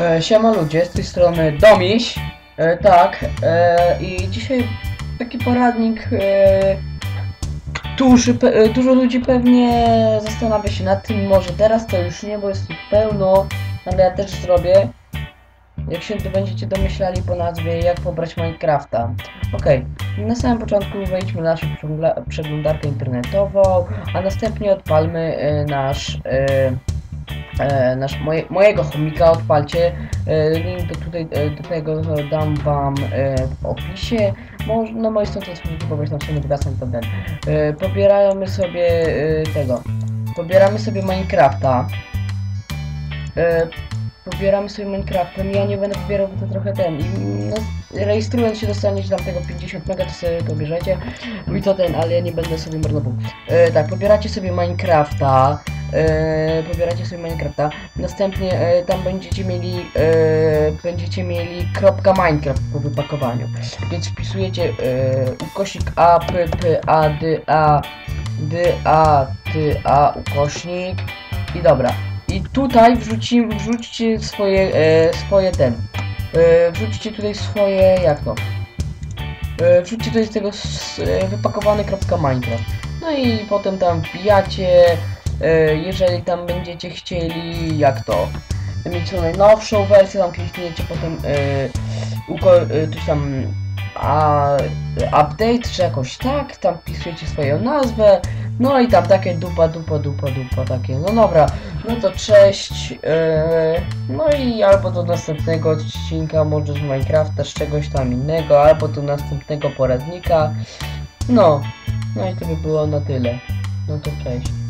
E, siema ludzie, z tej strony Domiś. E, tak, e, i dzisiaj taki poradnik, e, pe, e, dużo ludzi pewnie zastanawia się nad tym, może teraz to już nie, bo jest ich pełno, ale ja też zrobię. Jak się tu będziecie domyślali po nazwie, jak pobrać Minecrafta. Okej, na samym początku wejdźmy na naszą przegląda- przeglądarkę internetową, a następnie odpalmy e, nasz, e, nasz moje, mojego chomika, odpalcie. E, link do, tutaj, e, do tego dam wam e, w opisie. Może na mojej stronie możecie pobrać na stronie Wygasam ten. E, pobieramy sobie e, tego. Pobieramy sobie Minecrafta. E, pobieramy sobie Minecraftem. Ja nie będę pobierał, bo to trochę ten. I, no, rejestrując się dostaniecie tam tego 50 mega, to sobie to bierzecie. I to ten, ale ja nie będę sobie marnował. E, tak, pobieracie sobie Minecrafta. E, pobieracie sobie Minecrafta. Następnie e, tam będziecie mieli e, będziecie mieli kropka Minecraft po wypakowaniu. Więc wpisujecie e, ukośnik a p p a d a d a t a ukośnik i dobra. I tutaj wrzuci, wrzućcie swoje swoje ten. E, wrzućcie tutaj swoje jak to? Wrzućcie tutaj z tego e, wypakowany kropka Minecraft. No i potem tam wbijacie. E, jeżeli tam będziecie chcieli, jak to, mieć tą najnowszą wersję, tam klikniecie potem e, e, coś tam a, update, czy jakoś tak, tam wpisujecie swoją nazwę, no i tam takie dupa, dupa, dupa, dupa, takie, no dobra, no to cześć, no i albo do następnego odcinka, może z Minecrafta, z czegoś tam innego, albo do następnego poradnika, no, no i to by było na tyle, no to cześć.